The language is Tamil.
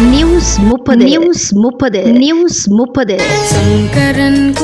நியூஸ் முப்பது. நியூஸ் முப்பது. நியூஸ் முப்பது. சங்கரன்